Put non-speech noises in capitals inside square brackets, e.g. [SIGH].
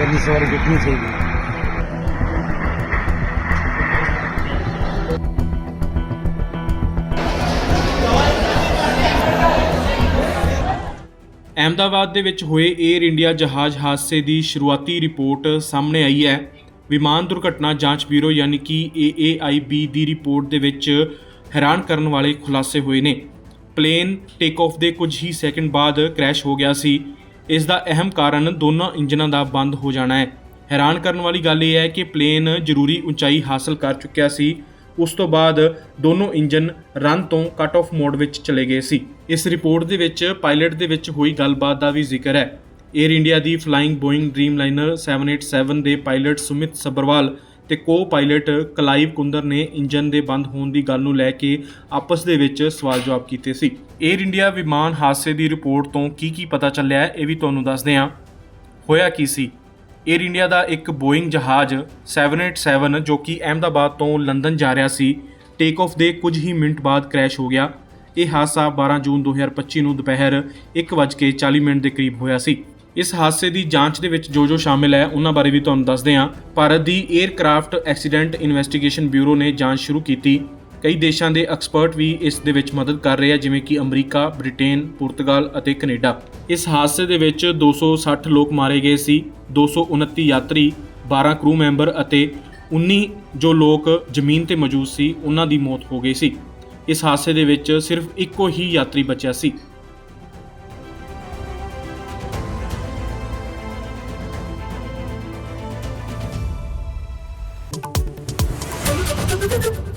ਗੱਡੀ ਸਵਾਰੀ ਕਿੱਥੇ ਚਾਹੀਦੀ ਅਹਿਮਦਾਬਾਦ ਦੇ ਵਿੱਚ ਹੋਏ 에ਅਰ ਇੰਡੀਆ ਜਹਾਜ਼ ਹਾਦਸੇ ਦੀ ਸ਼ੁਰੂਆਤੀ ਰਿਪੋਰਟ ਸਾਹਮਣੇ ਆਈ ਹੈ। ਵਿਮਾਨ ਦੁਰਘਟਨਾ ਜਾਂਚ ਬਿਊਰੋ ਯਾਨੀ ਕਿ AAIB ਦੀ ਰਿਪੋਰਟ ਦੇ ਵਿੱਚ ਹੈਰਾਨ ਕਰਨ ਵਾਲੇ ਖੁਲਾਸੇ ਹੋਏ ਨੇ। ਪਲੇਨ ਟੇਕ ਆਫ ਦੇ ਕੁਝ ਹੀ ਸੈਕਿੰਡ ਬਾਅਦ ਕ੍ਰੈਸ਼ ਹੋ ਗਿਆ ਸੀ। ਇਸ ਦਾ ਅਹਿਮ ਕਾਰਨ ਦੋਨਾਂ ਇੰਜਨਾਂ ਦਾ ਬੰਦ ਹੋ ਜਾਣਾ ਹੈ। ਹੈਰਾਨ ਕਰਨ ਵਾਲੀ ਗੱਲ ਇਹ ਹੈ ਕਿ ਪਲੇਨ ਜ਼ਰੂਰੀ ਉਚਾਈ ਹਾਸਲ ਕਰ ਚੁੱਕਿਆ ਸੀ। ਉਸ ਤੋਂ ਬਾਅਦ ਦੋਨੋਂ ਇੰਜਨ ਰਨ ਤੋਂ ਕਟ ਆਫ ਮੋਡ ਵਿੱਚ ਚਲੇ ਗਏ ਸੀ। ਇਸ ਰਿਪੋਰਟ ਦੇ ਵਿੱਚ, ਪਾਇਲਟ ਦੇ ਵਿੱਚ ਹੋਈ ਗੱਲਬਾਤ ਦਾ ਵੀ ਜ਼ਿਕਰ ਹੈ। 에ਅਰ ਇੰਡੀਆ ਦੀ ਫਲਾਈਂਗ ਬੋਇੰਗ ਡ੍ਰੀਮਲਾਈਨਰ 787 ਦੇ ਪਾਇਲਟ ਸੁਮਿਤ ਸਬਰਵਾਲ ਤੇ ਕੋ ਪਾਇਲਟ ਕਲਾਈਵ ਕੁੰਦਰ ਨੇ ਇੰਜਨ ਦੇ ਬੰਦ ਹੋਣ ਦੀ ਗੱਲ ਨੂੰ ਲੈ ਕੇ ਆਪਸ ਦੇ ਵਿੱਚ ਸਵਾਲ ਜਵਾਬ ਕੀਤੇ ਸੀ। 에ਅਰ ਇੰਡੀਆ ਵਿਮਾਨ ਹਾਦਸੇ ਦੀ ਰਿਪੋਰਟ ਤੋਂ ਕੀ ਕੀ ਪਤਾ ਚੱਲਿਆ ਇਹ ਵੀ ਤੁਹਾਨੂੰ ਦੱਸਦੇ ਹਾਂ। ਹੋਇਆ ਕੀ ਸੀ? 에ਅਰ ਇੰਡੀਆ ਦਾ ਇੱਕ ਬੋਇੰਗ ਜਹਾਜ਼ 787 ਜੋ ਕਿ ਅਹਿਮਦਾਬਾਦ ਤੋਂ ਲੰਡਨ ਜਾ ਰਿਹਾ ਸੀ ਟੇਕ ਆਫ ਦੇ ਕੁਝ ਹੀ ਮਿੰਟ ਬਾਅਦ ਕ੍ਰੈਸ਼ ਹੋ ਗਿਆ। ਇਹ ਹਾਦਸਾ 12 ਜੂਨ 2025 ਨੂੰ ਦੁਪਹਿਰ 1:40 ਮਿੰਟ ਦੇ ਕਰੀਬ ਹੋਇਆ ਸੀ। ਇਸ ਹਾਦਸੇ ਦੀ ਜਾਂਚ ਦੇ ਵਿੱਚ ਜੋ ਜੋ ਸ਼ਾਮਿਲ ਹੈ ਉਹਨਾਂ ਬਾਰੇ ਵੀ ਤੁਹਾਨੂੰ ਦੱਸਦੇ ਹਾਂ। ਭਾਰਤ ਦੀ 에ਅਰਕ੍ਰਾਫਟ ਐਕਸੀਡੈਂਟ ਇਨਵੈਸਟੀਗੇਸ਼ਨ ਬਿਊਰੋ ਨੇ ਜਾਂਚ ਸ਼ੁਰੂ ਕੀਤੀ। ਕਈ ਦੇਸ਼ਾਂ ਦੇ ਐਕਸਪਰਟ ਵੀ ਇਸ ਦੇ ਵਿੱਚ ਮਦਦ ਕਰ ਰਹੇ ਆ ਜਿਵੇਂ ਕਿ ਅਮਰੀਕਾ, ਬ੍ਰਿਟੇਨ, ਪੁਰਤਗਾਲ ਅਤੇ ਕੈਨੇਡਾ। ਇਸ ਹਾਦਸੇ ਦੇ ਵਿੱਚ 260 ਲੋਕ ਮਾਰੇ ਗਏ ਸੀ 229 ਯਾਤਰੀ 12 ਕਰੂ ਮੈਂਬਰ ਅਤੇ 19 ਜੋ ਲੋਕ ਜ਼ਮੀਨ ਤੇ ਮੌਜੂਦ ਸੀ ਉਹਨਾਂ ਦੀ ਮੌਤ ਹੋ ਗਈ ਸੀ। ਇਸ ਹਾਦਸੇ ਦੇ ਵਿੱਚ ਸਿਰਫ ਇੱਕੋ ਹੀ ਯਾਤਰੀ ਬਚਿਆ ਸੀ। you [LAUGHS]